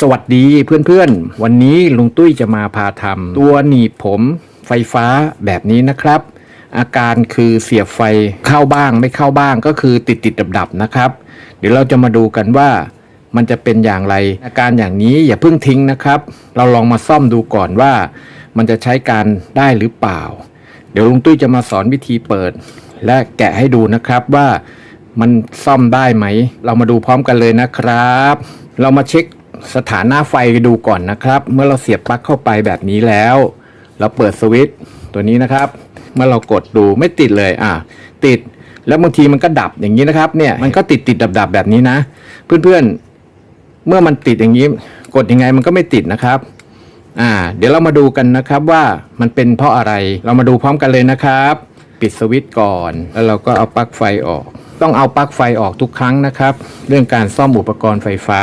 สวัสดีเพื่อนๆ วันนี้ลุงตุ้ยจะมาพาทำตัวหนีบผมไฟฟ้าแบบนี้นะครับ อาการคือเสียบไฟเข้าบ้างไม่เข้าบ้างก็คือติดติดดับดับนะครับ เดี๋ยวเราจะมาดูกันว่ามันจะเป็นอย่างไร อาการอย่างนี้อย่าเพิ่งทิ้งนะครับ เราลองมาซ่อมดูก่อนว่า มันจะใช้การได้หรือเปล่า เดี๋ยวลุงตุ้ยจะมาสอนวิธีเปิด และแกะให้ดูนะครับว่ามันซ่อมได้ไหม เรามาดูพร้อมกันเลยนะครับ เรามาเช็ค สถานะไฟดูก่อนนะครับ เมื่อเราเสียบปลั๊กเข้าไปแบบนี้แล้ว เราเปิดสวิตช์ตัวนี้นะครับ เมื่อเรากดดูไม่ติดเลยอะติดแล้วบางทีมันก็ดับอย่างนี้นะครับเนี่ยมันก็ติดติดดับดับๆแบบนี้นะ เพื่อนๆเมื่อมันติดอย่างนี้ กดยังไงมันก็ไม่ติดนะครับอ่าเดี๋ยวเรามาดูกันนะครับว่ามันเป็นเพราะอะไรเรามาดูพร้อมกันเลยนะครับ ปิดสวิตช์ก่อน แล้วเราก็เอาปลั๊กไฟออก ต้องเอาปลั๊กไฟออกทุกครั้งนะครับ เรื่องการซ่อมอุปกรณ์ไฟฟ้า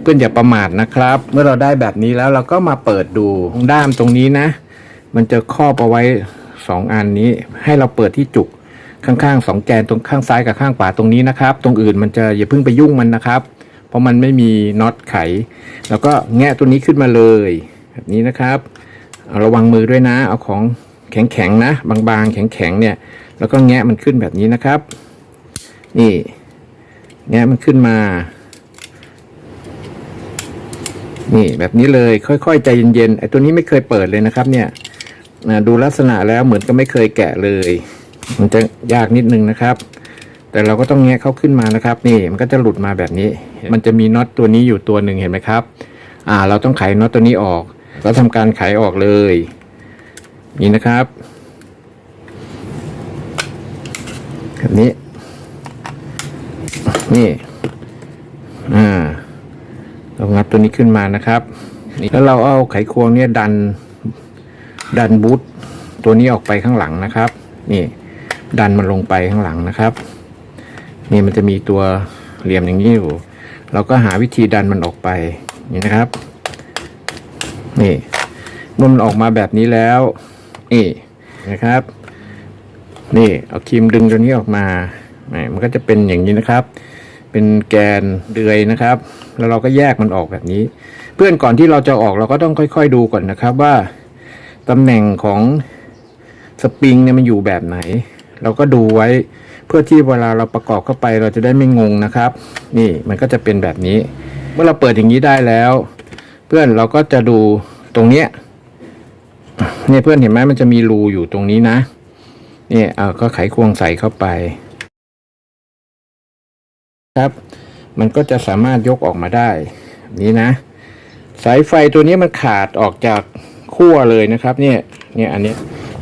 เพื่อนอย่าประมาทนะครับ เมื่อเราได้แบบนี้แล้วเราก็มาเปิดดูด้ามตรงนี้นะ มันจะครอบเอาไว้สองอันนี้ ให้เราเปิดที่จุกข้างๆสองแกนตรงข้างซ้ายกับข้างขวาตรงนี้นะครับ ตรงอื่นมันจะอย่าเพิ่งไปยุ่งมันนะครับ เพราะมันไม่มีน็อตไข แล้วก็แงะตัวนี้ขึ้นมาเลย แบบนี้นะครับเอาระวังมือด้วยนะ เอาของแข็งๆนะ บางๆ แข็งๆเนี่ย แล้วก็แงะมันขึ้นแบบนี้นะครับ นี่แงะมันขึ้นมา นี่แบบนี้เลยค่อยๆใจเย็นๆไอ้ตัวนี้ไม่เคยเปิดเลยนะครับ เนี่ยดูลักษณะแล้วเหมือนก็ไม่เคยแกะเลย มันจะยากนิดนึงนะครับ แต่เราก็ต้องแงะเข้าขึ้นมานะครับ นี่มันก็จะหลุดมาแบบนี้ มันจะมีน็อตตัวนี้อยู่ตัวหนึ่งเห็นไหมครับ อ่า เราต้องไขน็อตตัวนี้ออก ก็ทำการไขออกเลย นี่นะครับแบบนี้ นี่อ่าเรางัดตัวนี้ขึ้นมานะครับแล้วเราเอาไขควงเนี่ยดัน ดันบูทตัวนี้ออกไปข้างหลังนะครับ นี่ ดันมันลงไปข้างหลังนะครับ นี่มันจะมีตัวเหลี่ยมอย่างนี้อยู่ เราก็หาวิธีดันมันออกไปนี่นะครับ นี่เมื่อมันออกมาแบบนี้แล้วนี่นะครับ นี่เอาครีมดึงตัวนี้ออกมามันก็จะเป็นอย่างนี้นะครับ เป็นแกนเดือยนะครับ แล้วเราก็แยกมันออกแบบนี้ เพื่อนก่อนที่เราจะออกเราก็ต้องค่อย ๆ ดูก่อนนะครับว่าตำแหน่งของสปริงเนี่ยมันอยู่แบบไหน เราก็ดูไว้เพื่อที่เวลาเราประกอบเข้าไปเราจะได้ไม่งงนะครับ นี่มันก็จะเป็นแบบนี้ เมื่อเราเปิดอย่างนี้ได้แล้ว เพื่อนเราก็จะดูตรงเนี้ยเนี่ยเพื่อนเห็นไหมมันจะมีรูอยู่ตรงนี้นะเนี่ยเอาก็ไขควงใส่เข้าไป ครับ มันก็จะสามารถยกออกมาได้นี้นะ สายไฟตัวนี้มันขาดออกจากขั้วเลยนะครับ เนี่ย เนี่ยอันนี้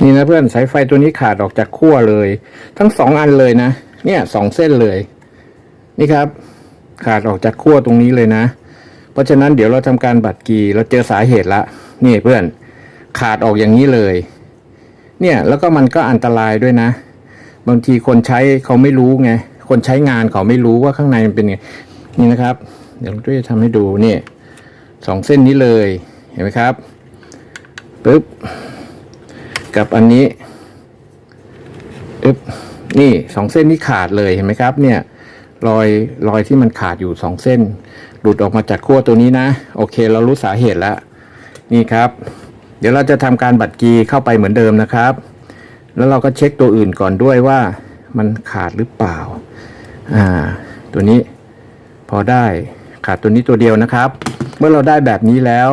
นี่นะเพื่อนสายไฟตัวนี้ขาดออกจากขั้วเลย ทั้งสองอันเลยนะ เนี่ยสองเส้นเลย นี่ครับ ขาดออกจากขั้วตรงนี้เลยนะ เพราะฉะนั้นเดี๋ยวเราทำการบัดกีเราเจอสาเหตุละ นี่เพื่อน ขาดออกอย่างนี้เลย เนี่ยแล้วก็มันก็อันตรายด้วยนะ บางทีคนใช้เขาไม่รู้ไง คนใช้งานเขาไม่รู้ว่าข้างในมันเป็นไงนี่นะครับ เดี๋ยวด้วยจะทำให้ดูนี่สองเส้นนี้เลยเห็นไหมครับปึ๊บกับอันนี้ปึ๊บนี่สองเส้นนี้ขาดเลยเห็นไหมครับ เนี่ยรอยรอยที่มันขาดอยู่สองเส้น หลุดออกมาจากขั้วตัวนี้นะ โอเค เรารู้สาเหตุแล้ว นี่ครับ เดี๋ยวเราจะทำการบัดกีเข้าไปเหมือนเดิมนะครับ แล้วเราก็เช็คตัวอื่นก่อนด้วยว่ามันขาดหรือเปล่า อ่า ตัวนี้พอได้ขาดตัวนี้ตัวเดียวนะครับ เมื่อเราได้แบบนี้แล้ว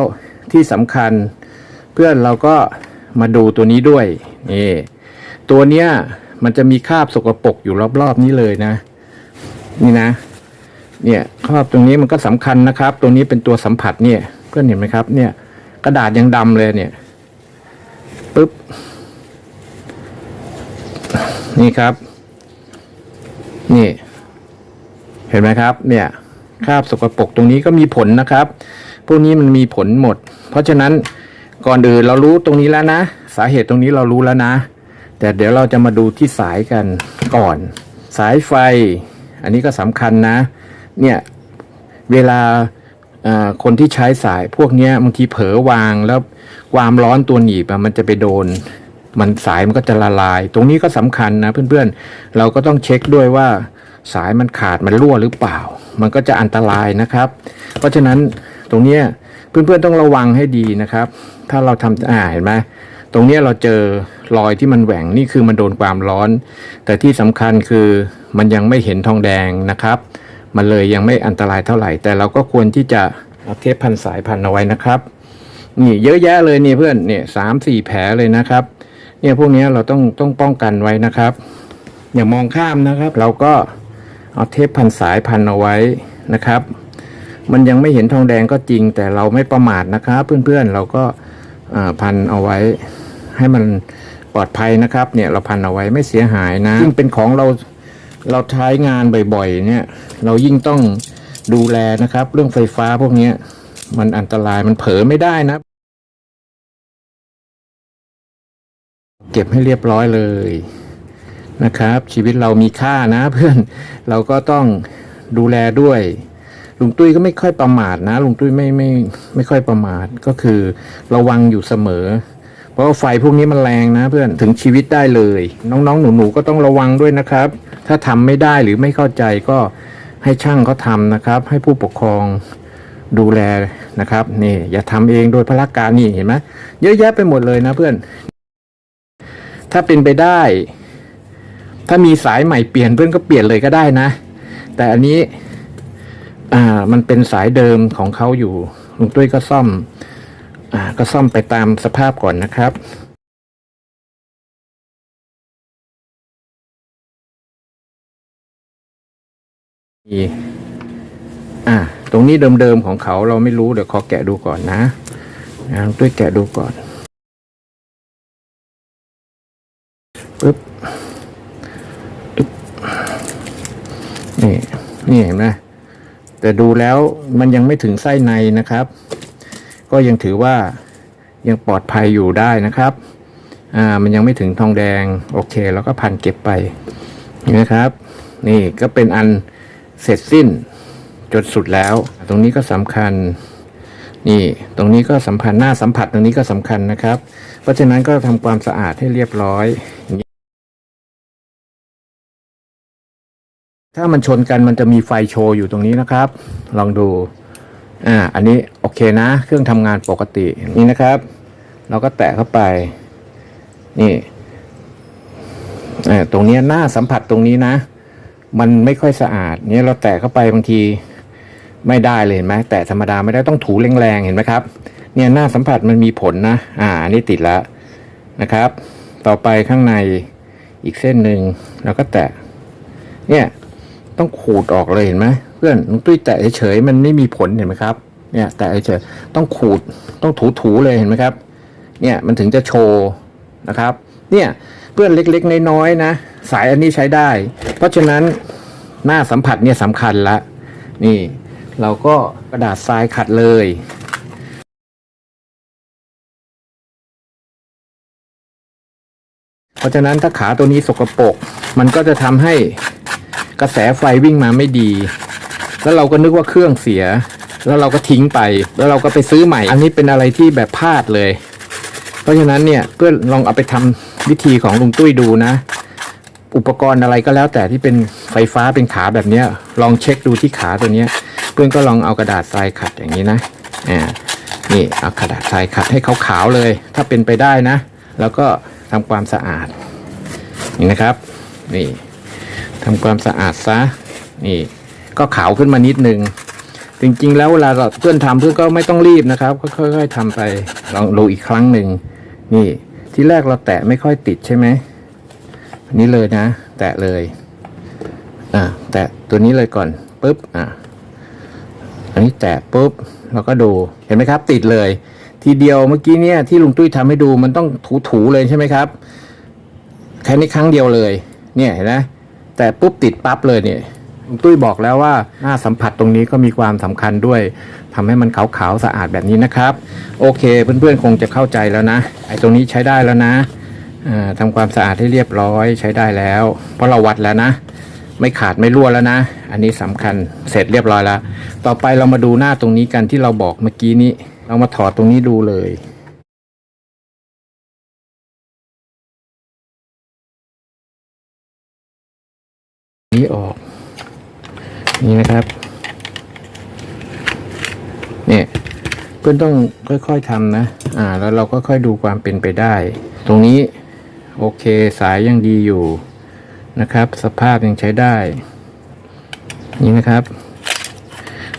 ที่สำคัญเพื่อนเราก็มาดูตัวนี้ด้วยนี่ตัวเนี้ยมันจะมีคราบสกปรกอยู่รอบๆนี้เลยนะ นี่นะ เนี่ยครอบตรงนี้มันก็สำคัญนะครับ ตัวนี้เป็นตัวสัมผัสเนี่ยเพื่อนเห็นไหมครับ เนี่ย กระดาษยังดำเลยเนี่ยปึ๊บนี่ครับ นี่ เห็นไหมครับ เนี่ยคราบสกปรกตรงนี้ก็มีผลนะครับ พวกนี้มันมีผลหมด เพราะฉะนั้นก่อนอื่นเรารู้ตรงนี้แล้วนะ สาเหตุตรงนี้เรารู้แล้วนะ แต่เดี๋ยวเราจะมาดูที่สายกันก่อน สายไฟ อันนี้ก็สำคัญนะ เนี่ยเวลาคนที่ใช้สายพวกนี้บางทีเผลอวางแล้วความร้อนตัวหนีบมันจะไปโดน มันสายมันก็จะละลาย ตรงนี้ก็สำคัญนะเพื่อนๆ เราก็ต้องเช็คด้วยว่า สายมันขาดมันรั่วหรือเปล่า มันก็จะอันตรายนะครับ เพราะฉะนั้นตรงนี้เพื่อนๆต้องระวังให้ดีนะครับ ถ้าเราทำอ่าเห็นไหมตรงนี้เราเจอรอยที่มันแหว่งนี่คือมันโดนความร้อน แต่ที่สำคัญคือมันยังไม่เห็นทองแดงนะครับ มันเลยยังไม่อันตรายเท่าไหร่ แต่เราก็ควรที่จะเอาเทปพันสายพันเอาไว้นะครับนี่เยอะแยะเลยนี่เพื่อนเนี่ยสามสี่แผลเลยนะครับ เนี่ยพวกนี้เราต้องต้องป้องกันไว้นะครับ อย่ามองข้ามนะครับ เราก็ เอาเทปพันสายพันเอาไว้นะครับ มันยังไม่เห็นทองแดงก็จริง แต่เราไม่ประมาทนะครับ เพื่อนๆเราก็พันเอาไว้ให้มันปลอดภัยนะครับเนี่ยเราพันเอาไว้ไม่เสียหายนะยิ่งเป็นของเราเราใช้งานบ่อยๆเนี่ยเรายิ่งต้องดูแลนะครับ เรื่องไฟฟ้าพวกนี้มันอันตรายมันเผลอไม่ได้นะ เก็บให้เรียบร้อยเลย นะครับ ชีวิตเรามีค่านะเพื่อนเราก็ต้องดูแลด้วยลุงตุ้ยก็ไม่ค่อยประมาทนะลุงตุ้ยไม่ไม่ไม่ค่อยประมาทก็คือระวังอยู่เสมอ เพราะไฟพวกนี้มันแรงนะ เพื่อนถึงชีวิตได้เลย น้องๆ หนูๆก็ต้องระวังด้วยนะครับ ถ้าทำไม่ได้หรือไม่เข้าใจก็ให้ช่างเขาทำนะครับ ให้ผู้ปกครองดูแลนะครับนี่อย่าทำเองโดยพละการนี่เห็นไหมเยอะแยะไปหมดเลยนะเพื่อน ถ้าเป็นไปได้ ถ้ามีสายใหม่เปลี่ยนเพื่อนก็เปลี่ยนเลยก็ได้นะ แต่อันนี้อ่ามันเป็นสายเดิมของเขาอยู่ลุงตุ้ยก็ซ่อมอ่าก็ซ่อมไปตามสภาพก่อนนะครับนี่อ่า ตรงนี้เดิมๆของเขาเราไม่รู้เดี๋ยวขอแกะดูก่อนนะนะลุงตุ้ยแกะดูก่อนปึ๊บ นี่นี่เห็นไหมแต่ดูแล้วมันยังไม่ถึงไส้ในนะครับ ก็ยังถือว่ายังปลอดภัยอยู่ได้นะครับ อ่า มันยังไม่ถึงทองแดง โอเค แล้วก็พันเก็บไปนี่นะครับ นี่ก็เป็นอันเสร็จสิ้นจนสุดแล้ว ตรงนี้ก็สำคัญ นี่ ตรงนี้ก็สัมพันธ์หน้าสัมผัสตรงนี้ก็สำคัญนะครับ เพราะฉะนั้นก็ทำความสะอาดให้เรียบร้อย ถ้ามันชนกันมันจะมีไฟโชว์อยู่ตรงนี้นะครับ ลองดูอ่าอันนี้โอเคนะ เครื่องทำงานปกตินี่นะครับ เราก็แตะเข้าไป นี่ตรงเนี้ยหน้าสัมผัสตรงนี้นะ มันไม่ค่อยสะอาดเนี่ยเราแตะเข้าไปบางทีไม่ได้เลยเห็นไหมแตะธรรมดาไม่ได้ต้องถูแรงๆเห็นไหมครับ เนี่ยหน้าสัมผัสมันมีผลนะ อ่าอันนี้ติดแล้วนะครับ ต่อไปข้างในอีกเส้นหนึ่งเราก็แตะเนี่ย ต้องขูดออกเลยเห็นไหมเพื่อนลุงตุ้ยแตะเฉยมันไม่มีผลเห็นไหมครับ เนี่ยแตะเฉยต้องขูดต้องถูๆเลยเห็นไหมครับ เนี่ยมันถึงจะโชว์นะครับ เนี่ยเพื่อนเล็กๆน้อยๆนะ สายอันนี้ใช้ได้ เพราะฉะนั้นหน้าสัมผัสเนี่ยสำคัญละนี่ เราก็กระดาษทรายขัดเลย ราะฉะนั้นถ้าขาตัวนี้สกปรกมันก็จะทำให้กระแสไฟวิ่งมาไม่ดี แล้วเราก็นึกว่าเครื่องเสีย แล้วเราก็ทิ้งไป แล้วเราก็ไปซื้อใหม่ อันนี้เป็นอะไรที่แบบพลาดเลย เพราะฉะนั้นเนี่ยเพื่อนลองเอาไปทำวิธีของลุงตุ้ยดูนะ อุปกรณ์อะไรก็แล้วแต่ที่เป็นไฟฟ้าเป็นขาแบบเนี้ยลองเช็คดูที่ขาตัวเนี้ยเพื่อนก็ลองเอากระดาษทรายขัดอย่างนี้นะอ่านี่เอากระดาษทรายขัดให้ขาวๆเลย ถ้าเป็นไปได้นะ แล้วก็ ทำความสะอาด นี่นะครับ นี่ทำความสะอาดซะ นี่ ก็ขาวขึ้นมานิดนึง จริงๆ แล้วเวลาเราเพื่อนทำเพื่อนก็ไม่ต้องรีบนะครับ ค่อยๆทำไป ลองดูอีกครั้งหนึ่ง นี่ ที่แรกเราแตะไม่ค่อยติดใช่ไหมนนี้เลยนะ แตะเลย อ่า แตะตัวนี้เลยก่อนปุ๊บ อ่าอันนี้แตะปุ๊บ เราก็ดู เห็นไหมครับ ติดเลย ทีเดียวเมื่อกี้เนี่ยที่ลุงตุ้ยทำให้ดูมันต้องถูๆเลยใช่ไหมครับแค่นี้ครั้งเดียวเลย เนี่ยเห็นไหมแต่ปุ๊บติดปั๊บเลยเนี่ยลุงตุ้ยบอกแล้วว่าหน้าสัมผัสตรงนี้ก็มีความสำคัญด้วยทำให้มันขาวๆสะอาดแบบนี้นะครับ โอเคเพื่อนๆคงจะเข้าใจแล้วนะไอ้ตรงนี้ใช้ได้แล้วนะอ่าทำความสะอาดให้เรียบร้อยใช้ได้แล้ว เพราะเราวัดแล้วนะ ไม่ขาดไม่รั่วแล้วนะ อันนี้สำคัญเสร็จเรียบร้อยแล้ว ต่อไปเรามาดูหน้าตรงนี้กันที่เราบอกเมื่อกี้นี้ เรามาถอดตรงนี้ดูเลยนี้ออก นี่นะครับเนี่ยเพื่อนต้องค่อยๆทำนะ อ่า แล้วเราก็ค่อยดูความเป็นไปได้ ตรงนี้โอเคสายยังดีอยู่นะครับ สภาพยังใช้ได้ นี่นะครับ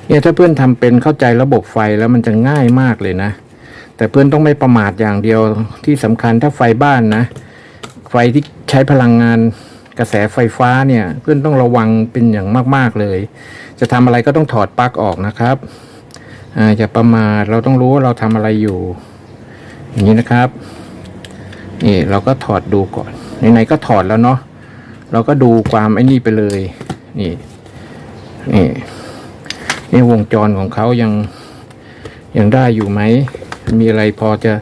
เนี่ยถ้าเพื่อนทำเป็นเข้าใจระบบไฟแล้วมันจะง่ายมากเลยนะ แต่เพื่อนต้องไม่ประมาทอย่างเดียวที่สำคัญถ้าไฟบ้านนะ ไฟที่ใช้พลังงานกระแสไฟฟ้าเนี่ย เพื่อนต้องระวังเป็นอย่างมากๆเลย จะทำอะไรก็ต้องถอดปลั๊กออกนะครับอ่าอย่าประมาทเราต้องรู้ว่าเราทำอะไรอยู่ อย่างนี้นะครับนี่เราก็ถอดดูก่อนไหนๆก็ถอดแล้วเนาะเราก็ดูความไอ้นี่ไปเลย นี่นี่ นี่วงจรของเขายังยังได้อยู่ไหม มีอะไรพอจะ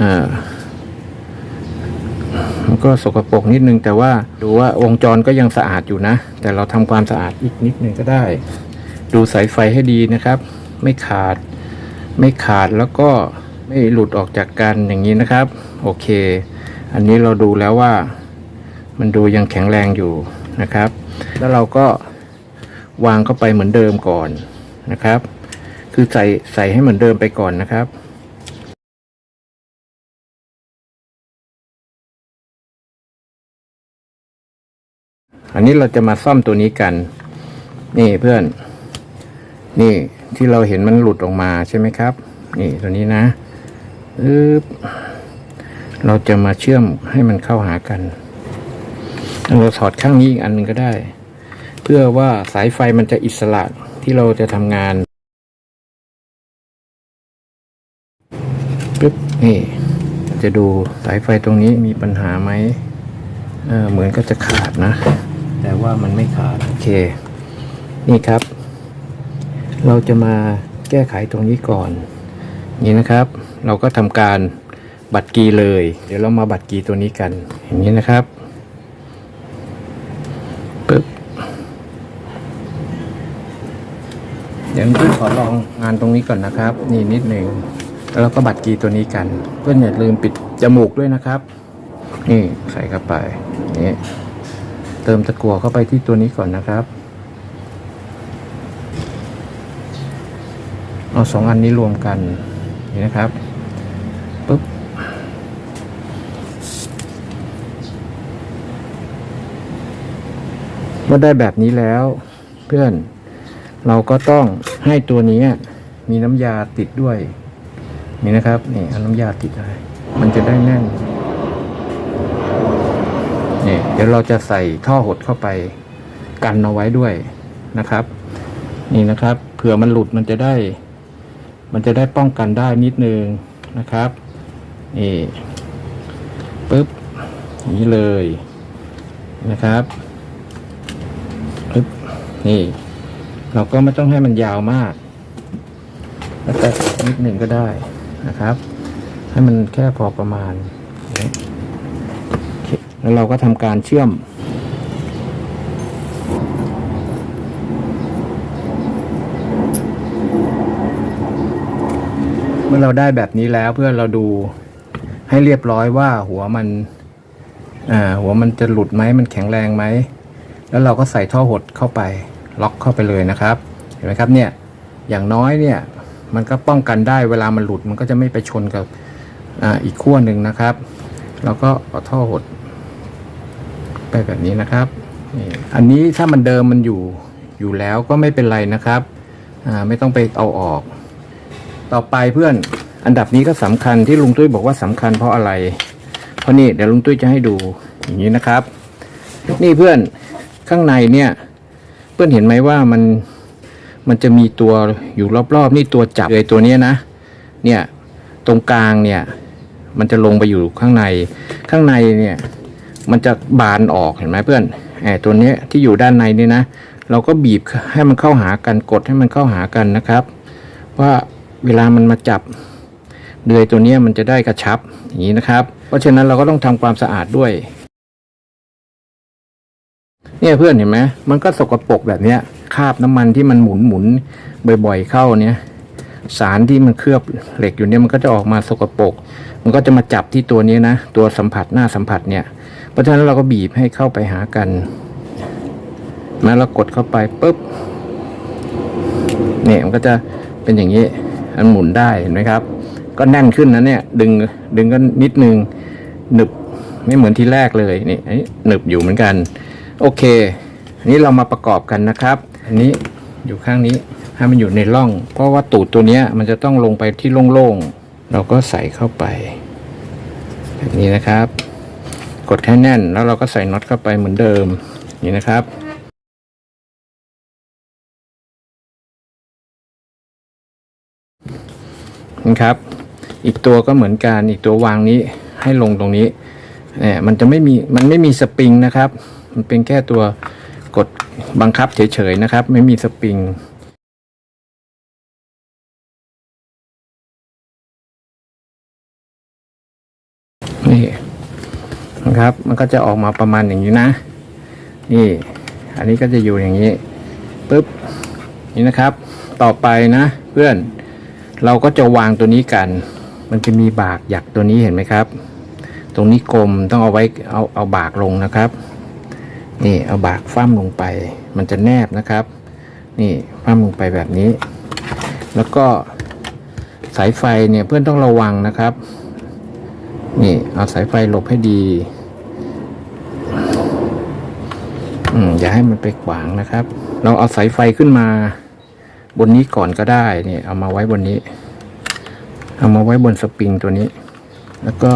อ่ามันก็สกปรกนิดนึง แต่ว่าดูว่าวงจรก็ยังสะอาดอยู่นะ แต่เราทำความสะอาดอีกนิดนึงก็ได้ ดูสายไฟให้ดีนะครับ ไม่ขาดไม่ขาดแล้วก็ไม่หลุดออกจากกันอย่างนี้นะครับ โอเค อันนี้เราดูแล้วว่า มันดูยังแข็งแรงอยู่นะครับ แล้วเราก็ วางเข้าไปเหมือนเดิมก่อนนะครับ คือใส่ใส่ให้เหมือนเดิมไปก่อนนะครับอันนี้เราจะมาซ่อมตัวนี้กัน นี่เพื่อน นี่ที่เราเห็นมันหลุดออกมาใช่ไหมครับ นี่ตัวนี้นะอึบเราจะมาเชื่อมให้มันเข้าหากัน เราถอดข้างนี้อีกอันหนึ่งก็ได้ พื่อว่าสายไฟมันจะอิสระที่เราจะทำงานปึ๊บนี่จะดูสายไฟตรงนี้มีปัญหาไหมเเหมือนก็จะขาดนะ แต่ว่ามันไม่ขาด โอเค นี่ครับ เราจะมาแก้ไขตรงนี้ก่อน นี่นะครับ เราก็ทำการบัตรกีเลย เดี๋ยวเรามาบัตรกีตัวนี้กัน อย่างนี้นะครับ ดี๋ยวพี่ขอลองงานตรงนี้ก่อนนะครับ นี่นิดหนึ่งแล้วก็บัตรกีตัวนี้กัน เพื่อนอย่าลืมปิดจมูกด้วยนะครับ นี่ใส่เข้าไปนี่เติมตะกั่วเข้าไปที่ตัวนี้ก่อนนะครับเอาสองอันนี้รวมกันนี่นะครับปุ๊บเมื่อได้แบบนี้แล้วเพื่อน เราก็ต้องให้ตัวนี้มีน้ำยาติดด้วย นี่นะครับนี่เอาน้ำยาติดไรมันจะได้แน่นนี่เดี๋ยวเราจะใส่ท่อหดเข้าไปกันเอาไว้ด้วยนะครับ นี่นะครับเผื่อมันหลุดมันจะได้ มันจะได้ป้องกันได้นิดนึงนะครับนี่ปึ๊บอย่างนี้เลยนะครับปึ๊บนี่ เราก็ไม่ต้องให้มันยาวมาก แล้วแต่นิดหนึ่งก็ได้นะครับ ให้มันแค่พอประมาณ แล้วเราก็ทำการเชื่อมเมื่อเราได้แบบนี้แล้วเพื่อเราดูให้เรียบร้อยว่าหัวมันอ่าหัวมันจะหลุดไหมมันแข็งแรงไหม แล้วเราก็ใส่ท่อหดเข้าไป ล็อกเข้าไปเลยนะครับ เห็นไหมครับเนี่ยอย่างน้อยเนี่ยมันก็ป้องกันได้เวลามันหลุดมันก็จะไม่ไปชนกับออีกขั้วหนึ่งนะครับเราก็เอาท่อหด ไปแบบนี้นะครับ อันนี้ถ้ามันเดิมมันอยู่อยู่แล้วก็ไม่เป็นไรนะครับไม่ต้องไปเอาออก ต่อไปเพื่อนอันดับนี้ก็สำคัญที่ลุงตุ้ยบอกว่าสำคัญเพราะอะไร เพราะนี่เดี๋ยวลุงตุ้ยจะให้ดูอย่างนี้นะครับ นี่เพื่อนข้างในเนี่ย พื่อนเห็นไหมว่ามันมันจะมีตัวอยู่รอบๆ นี่ตัวจับเลยตัวนี้นะ เนี่ยตรงกลางเนี่ยมันจะลงไปอยู่ข้างในข้างในเนี่ยมันจะบานออกเห็นไหมเพื่อนไอ้ตัวนี้ที่อยู่ด้านในนี่นะ เราก็บีบให้มันเข้าหากันกดให้มันเข้าหากันนะครับ ว่าเวลามันมาจับเดือยตัวนี้มันจะได้กระชับอย่างนี้นะครับ เพราะฉะนั้นเราก็ต้องทำความสะอาดด้วย เนี่ยเพื่อนเห็นไหมมันก็สกปรกแบบเนี้ยคราบน้ำมันที่มันหมุนหมุนบ่อยๆเข้าเนี่ย สารที่มันเคลือบเหล็กอยู่เนี่ยมันก็จะออกมาสกปรกมันก็จะมาจับที่ตัวนี้นะ ตัวสัมผัสหน้าสัมผัสเนี่ย เพราะฉะนั้นเราก็บีบให้เข้าไปหากันนะเรากดเข้าไปปุ๊บเนี่ยมันก็จะเป็นอย่างนี้มันหมุนได้เห็นไหมครับ ก็แน่นขึ้นนะเนี่ย ดึงดึงก็นิดนึงหนึบไม่เหมือนที่แรกเลยนี่หนึบอยู่เหมือนกัน โอเค อันนี้เรามาประกอบกันนะครับ อันนี้อยู่ข้างนี้ให้มันอยู่ในร่อง เพราะว่าตูดตัวนี้มันจะต้องลงไปที่โล่งๆ เราก็ใส่เข้าไปแบบนี้นะครับ กดให้แน่นแล้วเราก็ใส่น็อตเข้าไปเหมือนเดิมนี่นะครับนะครับ อีกตัวก็เหมือนกันอีกตัววางนี้ให้ลงตรงนี้เนี่ยมันจะไม่มีมันไม่มีสปริงนะครับ มันเป็นแค่ตัวกดบังคับเฉยๆนะครับ ไม่มีสปริงนี่นะครับ มันก็จะออกมาประมาณอย่างนี้นะ นี่ อันนี้ก็จะอยู่อย่างนี้ปุ๊บนี่นะครับ ต่อไปนะ เพื่อนเราก็จะวางตัวนี้กัน มันจะมีบากหยักตัวนี้เห็นไหมครับ ตรงนี้กลมต้องเอาไว้เอาเอาบากลงนะครับ นี่เอาบากฟ้ามลงไป มันจะแนบนะครับ นี่ฟ้ามลงไปแบบนี้ แล้วก็สายไฟเนี่ยเพื่อนต้องระวังนะครับ นี่เอาสายไฟหลบให้ดีอืมอย่าให้มันไปขวางนะครับ เราเอาสายไฟขึ้นมา บนนี้ก่อนก็ได้นี่เอามาไว้บนนี้ เอามาไว้บนสปริงตัวนี้ แล้วก็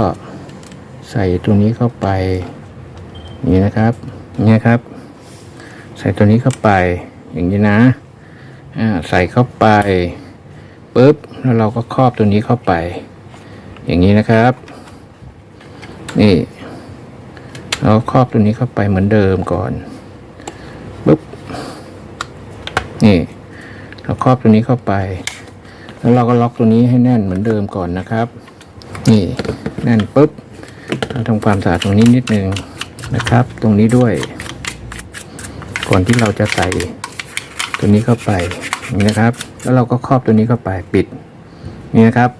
ใส่ตัวนี้เข้าไปนี้นะครับ นี้ครับ ใส่ตัวนี้เข้าไปอย่างนี้นะอ่าใส่เข้าไปปุ๊บแล้วเราก็ครอบตัวนี้เข้าไป อย่างนี้นะครับ นี่เราครอบตัวนี้เข้าไปเหมือนเดิมก่อนปุ๊บนี่ เราครอบตัวนี้เข้าไป แล้วเราก็ล็อกตัวนี้ให้แน่นเหมือนเดิมก่อนนะครับ นี่แน่นปุ๊บเราทำความสะอาดตรงนี้นิดนึง นะครับ ตรงนี้ด้วย ก่อนที่เราจะใส่ตัวนี้เข้าไปนี้นะครับ แล้วเราก็ครอบตัวนี้เข้าไปปิดนี่นะครับ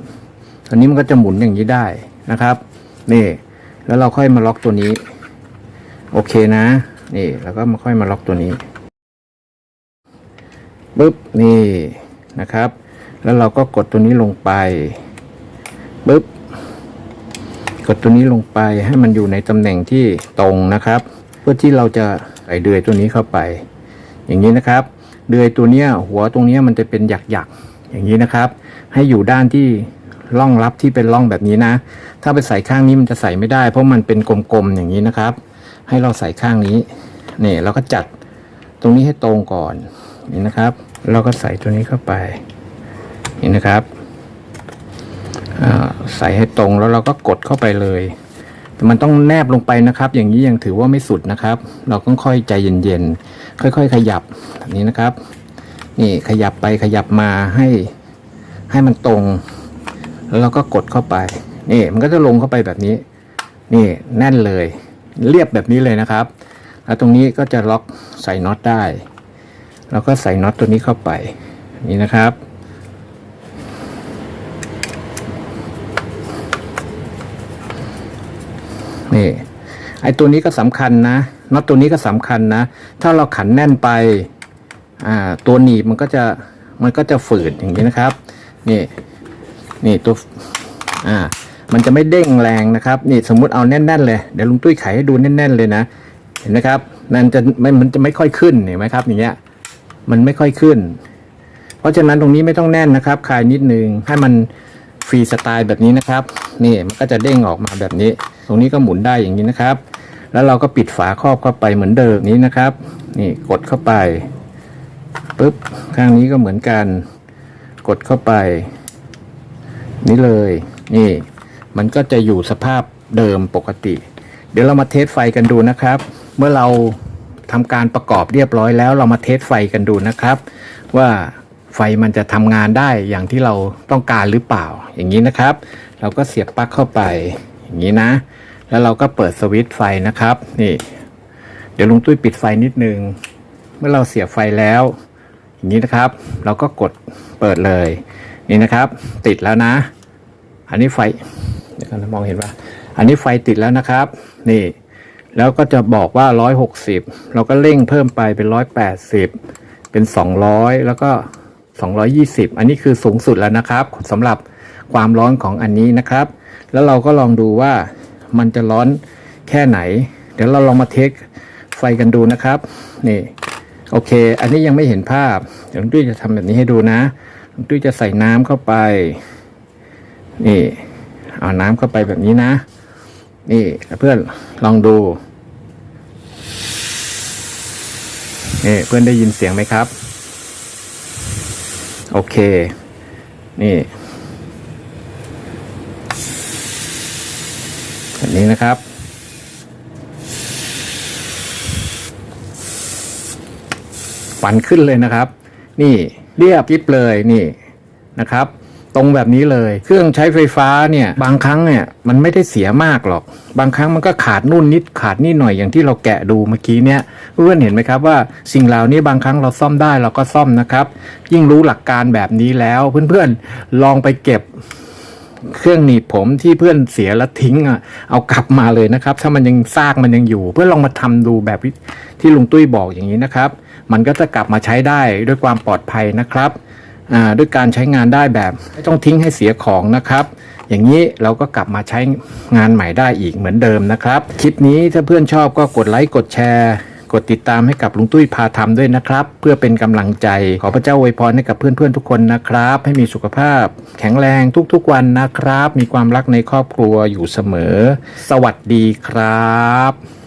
ตอนนี้มันก็จะหมุนอย่างนี้ได้นะครับ นี่ แล้วเราค่อยมาล็อกตัวนี้ โอเคนะ นี่ แล้วก็มาค่อยมาล็อกตัวนี้ปุ๊บนี่นะครับ แล้วเราก็กดตัวนี้ลงไปปุ๊บ กดตัวนี้ลงไปให้มันอยู่ในตำแหน่งที่ตรงนะครับ เพื่อที่เราจะใส่เดือยตัวนี้เข้าไป อย่างนี้นะครับ เดือยตัวเนี้ยหัวตรงเนี้ยมันจะเป็นหยักๆอย่างนี้นะครับ ให้อยู่ด้านที่ร่องรับที่เป็นร่องแบบนี้นะ ถ้าไปใส่ข้างนี้มันจะใส่ไม่ได้ เพราะมันเป็นกลมๆอย่างนี้นะครับ ให้เราใส่ข้างนี้นี่เราก็จัดตรงนี้ให้ตรงก่อนนี่นะครับ เราก็ใส่ตัวนี้เข้าไปนี่นะครับ ใส่ให้ตรงแล้วเราก็กดเข้าไปเลย แต่มันต้องแนบลงไปนะครับ อย่างนี้ยังถือว่าไม่สุดนะครับ เราต้องค่อยใจเย็นๆ ค่อยๆ ขยับแบบนี้นะครับ นี่ขยับไปขยับมาให้ให้มันตรง แล้วเราก็กดเข้าไป นี่มันก็จะลงเข้าไปแบบนี้ นี่แน่นเลย เรียบแบบนี้เลยนะครับ แล้วตรงนี้ก็จะล็อกใส่น็อตได้เราก็ใส่น็อตตัวนี้เข้าไป นี่นะครับ นี่ไอตัวนี้ก็สำคัญนะน็อตตัวนี้ก็สำคัญนะ ถ้าเราขันแน่นไปอ่าตัวหนีบมันก็จะมันก็จะฝืดอย่างนี้นะครับนี่นี่ตัวอ่ามันจะไม่เด้งแรงนะครับ นี่สมมุติเอาแน่นๆเลยเดี๋ยวลุงตุ้ยไขให้ดูแน่น ๆ เลยนะ เห็นไหมครับนั่นจะไม่มันจะไม่ค่อยขึ้นเห็นไหมครับ อย่างเงี้ยมันไม่ค่อยขึ้น เพราะฉะนั้นตรงนี้ไม่ต้องแน่นนะครับคลายนิดนึงให้มันฟรีสไตล์แบบนี้นะครับ นี่มันก็จะเด้งออกมาแบบนี้ รงนี้ก็หมุนได้อย่างนี้นะครับ แล้วเราก็ปิดฝาครอบเข้าไปเหมือนเดิมนี้นะครับ นี่กดเข้าไปปุ๊บข้างนี้ก็เหมือนกัน กดเข้าไป นี่เลย นี่ มันก็จะอยู่สภาพเดิมปกติ เดี๋ยวเรามาเทสไฟกันดูนะครับ เมื่อเราทำการประกอบเรียบร้อยแล้วเรามาเทสไฟกันดูนะครับ ว่าไฟมันจะทำงานได้อย่างที่เราต้องการหรือเปล่าอย่างนี้นะครับ เราก็เสียบปลั๊กเข้าไปอย่างนี้นะ แล้วเราก็เปิดสวิตช์ไฟนะครับ นี่ เดี๋ยวลุงตุ้ยปิดไฟนิดนึง เมื่อเราเสียบไฟแล้ว อย่างนี้นะครับ เราก็กดเปิดเลย นี่นะครับ ติดแล้วนะ อันนี้ไฟเดี๋ยวกันะมองเห็นว่าอันนี้ไฟติดแล้วนะครับ นี่ แล้วก็จะบอกว่า 160 เราก็เร่งเพิ่มไปเป็น 180 เป็น 200 แล้วก็ 220 อันนี้คือสูงสุดแล้วนะครับสำหรับความร้อนของอันนี้นะครับ แล้วเราก็ลองดูว่า มันจะร้อนแค่ไหน เดี๋ยวเราลองมาเทคไฟกันดูนะครับ นี่ โอเค อันนี้ยังไม่เห็นภาพเดี๋ยวลุงตุ้ยจะทำแบบนี้ให้ดูนะลุงตุ้ยจะใส่น้ำเข้าไป นี่ เอาน้ำเข้าไปแบบนี้นะ นี่เพื่อนลองดูนี่เพื่อนได้ยินเสียงไหมครับ โอเค นี่ แบบนี้นะครับฟันขึ้นเลยนะครับ นี่เรียบกริบเลยนี่นะครับ ตรงแบบนี้เลย เครื่องใช้ไฟฟ้าเนี่ย บางครั้งเนี่ยมันไม่ได้เสียมากหรอก บางครั้งมันก็ขาดนู่นนิดขาดนี่หน่อยอย่างที่เราแกะดูเมื่อกี้เนี่ยเพื่อนเห็นไหมครับว่าสิ่งเหล่านี้บางครั้งเราซ่อมได้เราก็ซ่อมนะครับ ยิ่งรู้หลักการแบบนี้แล้วเพื่อนๆลองไปเก็บ เครื่องหนีบผมที่เพื่อนเสียแล้วทิ้งอะเอากลับมาเลยนะครับ ถ้ามันยังซากมันยังอยู่ เพื่อลองมาทำดูแบบที่ลุงตุ้ยบอกอย่างนี้นะครับ มันก็จะกลับมาใช้ได้ด้วยความปลอดภัยนะครับอ่าด้วยการใช้งานได้แบบไม่ต้องทิ้งให้เสียของนะครับ อย่างนี้เราก็กลับมาใช้งานใหม่ได้อีกเหมือนเดิมนะครับ คลิปนี้ถ้าเพื่อนชอบก็กดไลค์กดแชร์ กดติดตามให้กับลุงตุ้ยพาทำด้วยนะครับ เพื่อเป็นกำลังใจ ขอพระเจ้าอวยพรให้กับเพื่อนๆทุกคนนะครับ ให้มีสุขภาพ แข็งแรงทุกๆวันนะครับ มีความรักในครอบครัวอยู่เสมอ สวัสดีครับ